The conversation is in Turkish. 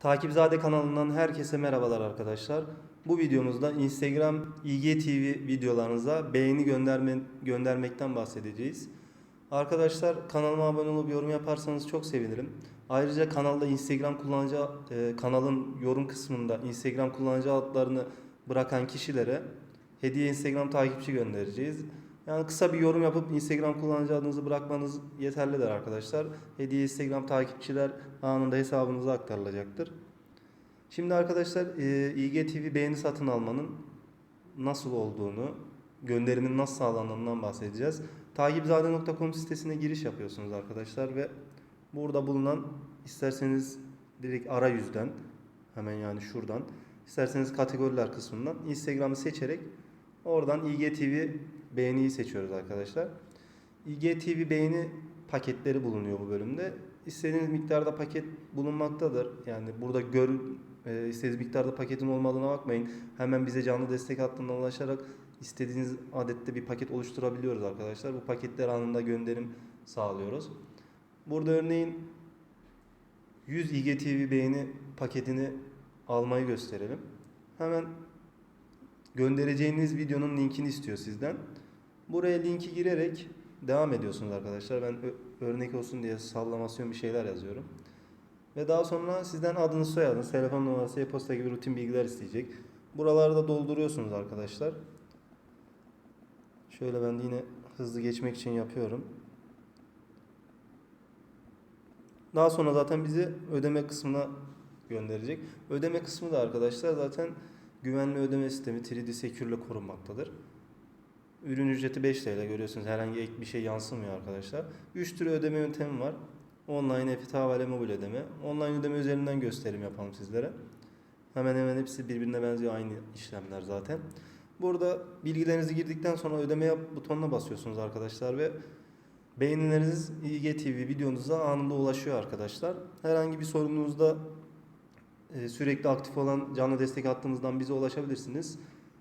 Takipzade kanalından herkese merhabalar arkadaşlar. Bu videomuzda Instagram IGTV videolarınıza beğeni gönderme, göndermekten bahsedeceğiz. Arkadaşlar kanalıma abone olup yorum yaparsanız çok sevinirim. Ayrıca kanalda Instagram kullanıcı e, kanalın yorum kısmında Instagram kullanıcı adlarını bırakan kişilere hediye Instagram takipçi göndereceğiz. Yani kısa bir yorum yapıp Instagram kullanıcı adınızı bırakmanız yeterlidir arkadaşlar. Hediye Instagram takipçiler anında hesabınıza aktarılacaktır. Şimdi arkadaşlar e, IGTV beğeni satın almanın nasıl olduğunu, gönderimin nasıl sağlandığından bahsedeceğiz. Takipzade.com sitesine giriş yapıyorsunuz arkadaşlar ve burada bulunan isterseniz direkt arayüzden hemen yani şuradan isterseniz kategoriler kısmından Instagram'ı seçerek oradan IGTV beğeniyi seçiyoruz arkadaşlar. IGTV beğeni paketleri bulunuyor bu bölümde. İstediğiniz miktarda paket bulunmaktadır. Yani burada gör e, istediğiniz miktarda paketin olmadığına bakmayın. Hemen bize canlı destek hattından ulaşarak istediğiniz adette bir paket oluşturabiliyoruz arkadaşlar. Bu paketler anında gönderim sağlıyoruz. Burada örneğin 100 IGTV beğeni paketini almayı gösterelim. Hemen göndereceğiniz videonun linkini istiyor sizden. Buraya linki girerek devam ediyorsunuz arkadaşlar. Ben örnek olsun diye sallamasyon bir şeyler yazıyorum. Ve daha sonra sizden adınız, soyadınız, telefon numarası, e-posta gibi rutin bilgiler isteyecek. Buralarda dolduruyorsunuz arkadaşlar. Şöyle ben de yine hızlı geçmek için yapıyorum. Daha sonra zaten bizi ödeme kısmına gönderecek. Ödeme kısmı da arkadaşlar zaten güvenli ödeme sistemi 3D Secure ile korunmaktadır. Ürün ücreti 5 TL görüyorsunuz. Herhangi ek bir şey yansımıyor arkadaşlar. 3 tür ödeme yöntemi var. Online, e-fit, havale, mobil ödeme. Online ödeme üzerinden gösterim yapalım sizlere. Hemen hemen hepsi birbirine benziyor aynı işlemler zaten. Burada bilgilerinizi girdikten sonra ödeme yap butonuna basıyorsunuz arkadaşlar ve beğenileriniz IGTV videonuza anında ulaşıyor arkadaşlar. Herhangi bir sorununuzda e, sürekli aktif olan canlı destek hattımızdan bize ulaşabilirsiniz.